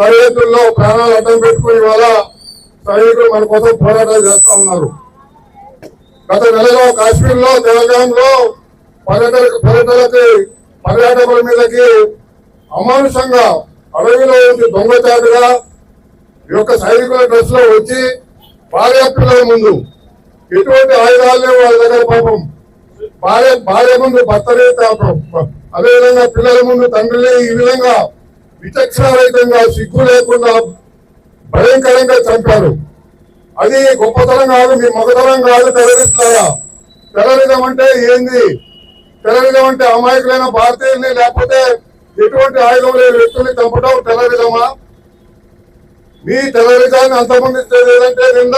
సైనికుల్లో ప్రాణాలు అడ్డం పెట్టుకుని ఇవాళ సైనికులు మన కోసం పోరాటాలు చేస్తా ఉన్నారు. గత నెలలో కాశ్మీర్లో తెలంగాణలో పర్యటన పర్యటనకి పర్యాటకుల మీదకి అమానుషంగా అడవిలో నుంచి దొంగచాటుగా ఈ యొక్క సైనికుల డ్రెస్లో వచ్చి భార్య పిల్లల ముందు ఎటువంటి ఆయుధాలు వాళ్ళ దగ్గర పాపం. భార్య భార్య ముందు భర్తనే అదేవిధంగా పిల్లల ముందు తండ్రిని ఈ విధంగా విచక్షణారహితంగా సిగ్గు లేకుండా భయంకరంగా చంపారు. అది గొప్పతనం కాదు మీ మగతనం కాదు టెర్రరిస్టులారా టెర్రరిజం అంటే ఏంది? టెర్రరిజం అంటే అమాయకులైన భారతీయుల్ని లేకపోతే ఎటువంటి ఆయుధం లేని వ్యక్తుల్ని చంపడం టెర్రరిజమా మీ టెర్రరిజాన్ని అంతమందించేది ఏదంటే నిన్న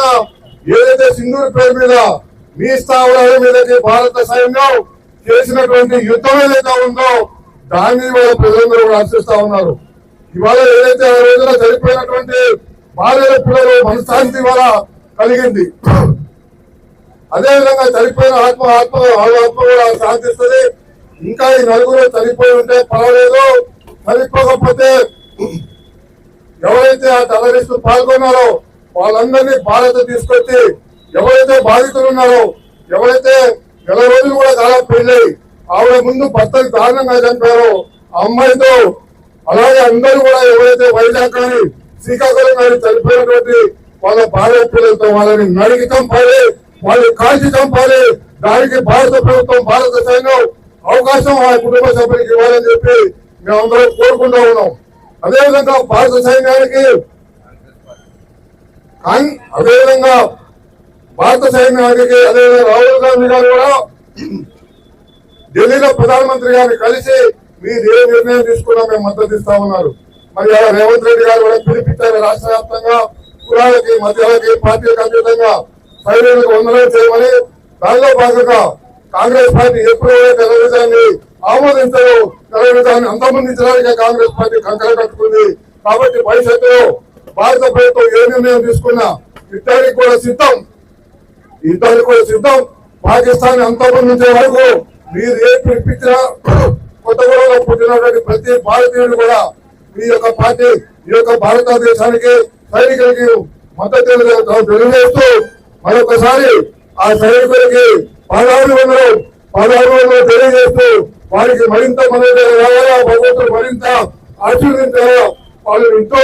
ఏదైతే సింధూర్ పేరు మీద మీ స్థావరాల మీదకి భారత సైన్యం చేసినటువంటి యుద్ధం ఏదైతే ఉందో దాన్ని వాళ్ళ ప్రజలందరూ ఆశిస్తా ఉన్నారు. ఇవాళ ఏదైతే ఆ రోజున చనిపోయినటువంటి భార్యల పిల్లలు మనశ్శాంతి ఇవాళ కలిగింది. అదేవిధంగా చనిపోయిన ఆత్మ ఆత్మ వాళ్ళ ఆత్మ కూడా శాంతిస్తుంది. ఇంకా ఈ నలుగురు చనిపోయి ఉంటే పర్వాలేదు. చనిపోకపోతే ఎవరైతే ఆ టెర్రరిస్ట్ పాల్గొన్నారో వాళ్ళందరినీ భారత్ తీసుకొచ్చి ఎవరైతే బాధితులు ఉన్నారో ఎవరైతే నెల రోజులు కూడా చాలా పెళ్ళి ఆవిడ ముందు భర్తలు దారుణంగా చనిపోయారో ఆ అమ్మాయితో అలాగే అందరూ కూడా ఎవరైతే వైజాగ్ కానీ శ్రీకాకుళం కానీ చనిపోయినటువంటి వాళ్ళ భార్య పిల్లలతో వాళ్ళని నడికి చంపాలి వాళ్ళు కాల్చి చంపాలి దానికి భారత ప్రభుత్వం భారత సైన్యం అవకాశం ఆ కుటుంబ సభ్యులకు ఇవ్వాలని చెప్పి మేమందరం కోరుకుంటూ ఉన్నాం. అదేవిధంగా భారత సైన్యానికి అదేవిధంగా భారత సైన్యానికి అదేవిధంగా రాహుల్ గాంధీ గారు కూడా ఢిల్లీలో ప్రధానమంత్రి గారిని కలిసి మీరు ఏ నిర్ణయం తీసుకున్నా మేము మద్దతు ఇస్తా ఉన్నారు. మరి అలా రేవంత్ రెడ్డి గారు కూడా పిలిపించారు రాష్ట్ర వ్యాప్తంగా కులాలకి మధ్యాలకి పార్టీలకు అతీతంగా సైన్యులకు వందనం చేయమని దానిలో భాగంగా కాంగ్రెస్ పార్టీ ఎప్పుడైనా కూడా టెలివిజాన్ని ఆమోదించరు టెలివిజాన్ని అంతమొందించడానికి కాంగ్రెస్ పార్టీ కంకర కట్టుకుంది. కాబట్టి భవిష్యత్తులో భారత ప్రభుత్వం ఏ నిర్ణయం తీసుకున్నా యుద్ధానికి కూడా సిద్ధం. యుద్ధానికి కూడా సిద్ధం. పాకిస్తాన్ అంతమందించే వరకు మీరు ఏ పిలిపించినా కొత్తగూడలో పుట్టినటువంటి ప్రతి భారతీయుడు కూడా ఈ యొక్క పార్టీ ఈ యొక్క భారతదేశానికి సైనికులకి మద్దతు తెలియజేస్తూ మరొకసారి ఆ సైనికులకి పదహారు వందలు పదహారు వందలు తెలియజేస్తూ వారికి మరింత మద్దతు రావాలా? భగవంతుడు మరింత ఆశీర్వదించాలా? వాళ్ళు ఇంట్లో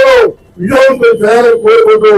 విజయవంతం చేయాలని కోరుకుంటూ